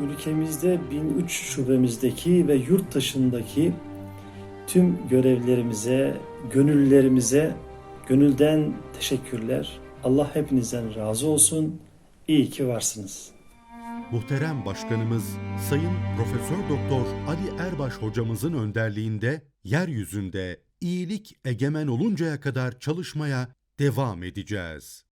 ülkemizde 1003 şubemizdeki ve yurt dışındaki tüm görevlerimize, gönüllerimize gönülden teşekkürler. Allah hepinizden razı olsun. İyi ki varsınız. Muhterem Başkanımız Sayın Profesör Doktor Ali Erbaş hocamızın önderliğinde yeryüzünde iyilik egemen oluncaya kadar çalışmaya devam edeceğiz.